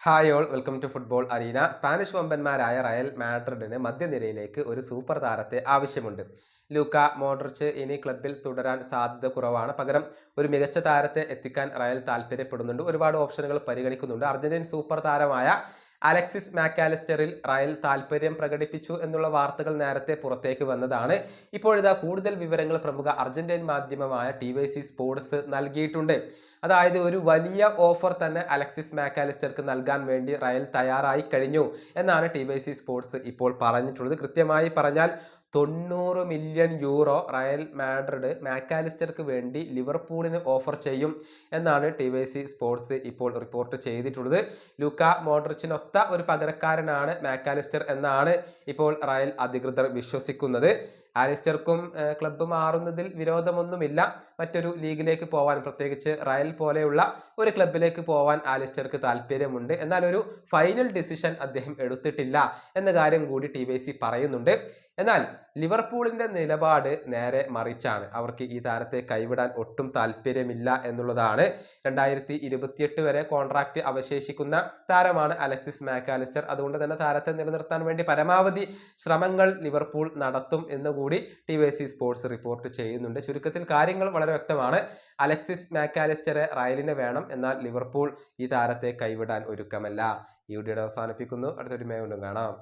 Hi all welcome to football arena Spanish വമ്പന്മാരായ Real മാഡ്രിഡിന് മധ്യനിരയിലേക്ക് ഒരു സൂപ്പർ താരത്തെ ആവശ്യമുണ്ട്. ലൂക്ക മോഡ്രിച്ച് ഇനി ക്ലബിൽ തുടരാൻ സാധ്യത കുറവാണ്. പകരം ഒരു മികച്ച താരത്തെ എത്തിക്കാൻ റയൽ താല്പര്യപ്പെടുന്നുണ്ട്. ഒരുപാട് ഓപ്ഷനുകൾ പരിഗണിക്കുന്നുണ്ട്. അർജന്റീൻ സൂപ്പർ താരമായ അലക്സിസ് മാക്കാലിസ്റ്ററിൽ റയൽ താൽപര്യം പ്രകടിപ്പിച്ചു എന്നുള്ള വാർത്തകൾ നേരത്തെ പുറത്തേക്ക് വന്നതാണ്. ഇപ്പോഴിതാ കൂടുതൽ വിവരങ്ങൾ പ്രമുഖ അർജന്റീൻ മാധ്യമമായ ടി വൈ സി സ്പോർട്സ് നൽകിയിട്ടുണ്ട്. അതായത് ഒരു വലിയ ഓഫർ തന്നെ അലക്സിസ് മാക്കാലിസ്റ്റർക്ക് നൽകാൻ വേണ്ടി റയൽ തയ്യാറായി കഴിഞ്ഞു എന്നാണ് ടി വൈ സി സ്പോർട്സ് ഇപ്പോൾ പറഞ്ഞിട്ടുള്ളത്. കൃത്യമായി പറഞ്ഞാൽ തൊണ്ണൂറ് മില്യൺ യൂറോ റയൽ മാഡ്രിഡ് മാക്കാലിസ്റ്റർക്ക് വേണ്ടി ലിവർപൂളിന് ഓഫർ ചെയ്യും എന്നാണ് ടി വൈ സി സ്പോർട്സ് ഇപ്പോൾ റിപ്പോർട്ട് ചെയ്തിട്ടുള്ളത്. ലൂക്ക മോഡ്രിച്ചിനൊത്ത ഒരു പകരക്കാരനാണ് മാക്കാലിസ്റ്റർ എന്നാണ് ഇപ്പോൾ റയൽ അധികൃതർ വിശ്വസിക്കുന്നത്. ആലിസ്റ്റർക്കും ക്ലബ്ബ് മാറുന്നതിൽ വിരോധമൊന്നുമില്ല. മറ്റൊരു ലീഗിലേക്ക് പോവാൻ പ്രത്യേകിച്ച് റയൽ പോലെയുള്ള ഒരു ക്ലബിലേക്ക് പോവാൻ ആലിസ്റ്റർക്ക് താല്പര്യമുണ്ട്. എന്നാൽ ഒരു ഫൈനൽ ഡിസിഷൻ അദ്ദേഹം എടുത്തിട്ടില്ല എന്ന കാര്യം കൂടി ടി പറയുന്നുണ്ട്. എന്നാൽ ലിവർപൂളിന്റെ നിലപാട് നേരെ മറിച്ചാണ്. അവർക്ക് ഈ താരത്തെ കൈവിടാൻ ഒട്ടും താല്പര്യമില്ല എന്നുള്ളതാണ്. രണ്ടായിരത്തി ഇരുപത്തിയെട്ട് വരെ കോൺട്രാക്റ്റ് അവശേഷിക്കുന്ന താരമാണ് അലക്സിസ് മാക്കാലിസ്റ്റർ. അതുകൊണ്ട് തന്നെ താരത്തെ നിലനിർത്താൻ വേണ്ടി പരമാവധി ശ്രമങ്ങൾ ലിവർപൂൾ നടത്തും എന്നുകൂടി T Y C sports report ചെയ്യുന്നുണ്ട്. ചുരുക്കത്തിൽ കാര്യങ്ങൾ വളരെ വ്യക്തമാണ്. അലക്സിസ് മാക്കാലിസ്റ്ററെ റയലിന് വേണം എന്നാൽ ലിവർപൂൾ ഈ താരത്തെ കൈവിടാൻ ഒരുക്കമല്ല. ഈ വീഡിയോ അവസാനിപ്പിക്കുന്നു. അടുത്തൊരു മേ കൊണ്ടും കാണാം.